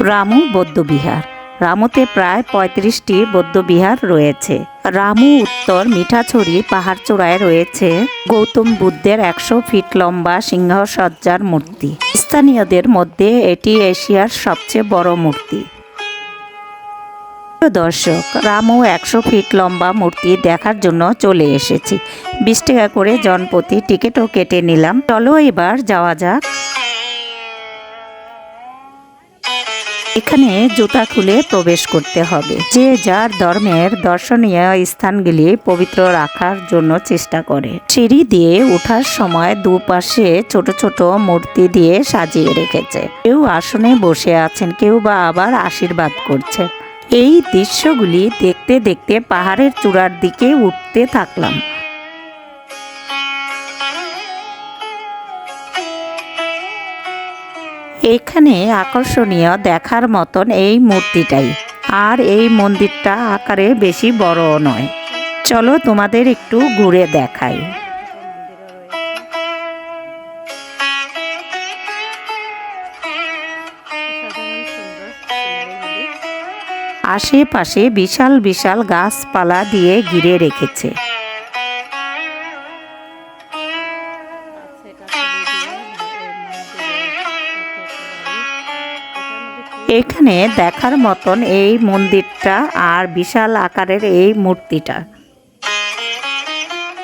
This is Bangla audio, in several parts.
রামু বৌদ্ধবিহার। রামুতে প্রায় পঁয়ত্রিশটি বৌদ্ধবিহার রয়েছে। রামু উত্তর মিঠাছড়ি পাহাড় পাহাড়চূড়ায় রয়েছে। গৌতম বুদ্ধের একশো ফিট লম্বা সিংহসজ্জার মূর্তি। স্থানীয়দের মধ্যে এটি এশিয়ার সবচেয়ে বড় মূর্তি। দর্শক, রামু একশো ফিট লম্বা মূর্তি দেখার জন্য চলে এসেছি। বিশ টাকা করে জনপ্রতি টিকিটও কেটে নিলাম। চলো এবার যাওয়া যাক। এখানে জুতা খুলে প্রবেশ করতে হবে। যে যার ধর্মের দর্শনীয় স্থানগুলি পবিত্র রাখার জন্য চেষ্টা করে। সিঁড়ি দিয়ে ওঠার সময় দুপাশে ছোট ছোট মূর্তি দিয়ে সাজিয়ে রেখেছে। কেউ আসনে বসে আছেন, কেউ বা আবার আশীর্বাদ করছে। এই দৃশ্যগুলি দেখতে দেখতে পাহাড়ের চূড়ার দিকে উঠতে থাকলাম। এখানে আকর্ষণীয় দেখার মতন এই মূর্তিটাই। আর এই মন্দিরটা আকারে বেশি বড়ও নয়। চলো তোমাদের একটু ঘুরে দেখাই। আশেপাশে বিশাল বিশাল গাছপালা দিয়ে ঘিরে রেখেছে। এখানে দেখার মতন এই মন্দিরটা আর বিশাল আকারের এই মূর্তিটা।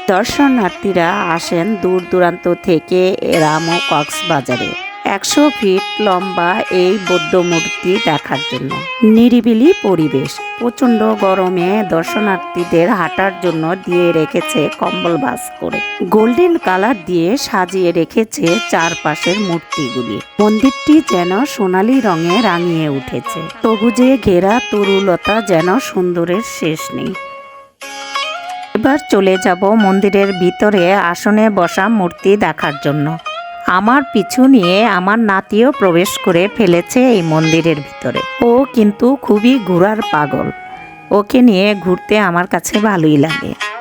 দর্শনার্থীরা আসেন দূর দূরান্ত থেকে রাম ও কক্সবাজারে। একশো ফিট লম্বা এই বৌদ্ধ মূর্তি দেখার জন্য। নিরিবিলি পরিবেশ, প্রচণ্ড গরমে দর্শনার্থীদের হাঁটার জন্য দিয়ে রেখেছে কম্বল বাস করে। গোল্ডেন কালার দিয়ে সাজিয়ে রেখেছে চারপাশের মূর্তিগুলি। মন্দিরটি যেন সোনালী রঙে রাঙিয়ে উঠেছে। সবুজে ঘেরা তরুলতা যেন সুন্দরের শেষ নেই। এবার চলে যাব মন্দিরের ভিতরে আসনে বসা মূর্তি দেখার জন্য। আমার পিছু নিয়ে আমার নাতিও প্রবেশ করে ফেলেছে এই মন্দিরের ভিতরে। ও কিন্তু খুবই ঘোরার পাগল। ওকে নিয়ে ঘুরতে আমার কাছে ভালোই লাগে।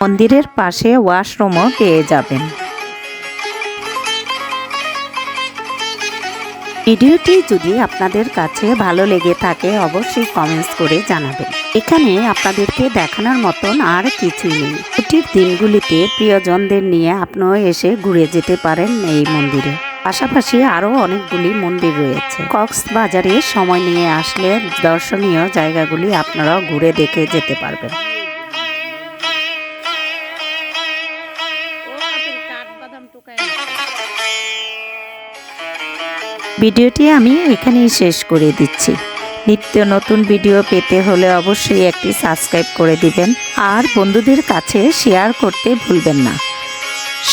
মন্দিরের পাশে ওয়াশরুমও পেয়ে যাবেন। ভিডিওটি যদি আপনাদের কাছে ভালো লেগে থাকে, অবশ্যই কমেন্টস করে জানাবেন। এখানে আপনাদেরকে দেখানোর মতন আর কিছুই নেই। ছুটির দিনগুলিতে প্রিয়জনদের নিয়ে আপনিও এসে ঘুরে যেতে পারেন এই মন্দিরে। পাশাপাশি আরও অনেকগুলি মন্দির রয়েছে। কক্সবাজারে সময় নিয়ে আসলে দর্শনীয় জায়গাগুলি আপনারাও ঘুরে দেখে যেতে পারবেন। ভিডিওটি আমি এখানেই শেষ করে দিচ্ছি। নিত্য নতুন ভিডিও পেতে হলে অবশ্যই একটি সাবস্ক্রাইব করে দিবেন। আর বন্ধুদের কাছে শেয়ার করতে ভুলবেন না।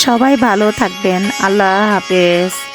সবাই ভালো থাকবেন। আল্লাহ হাফেজ।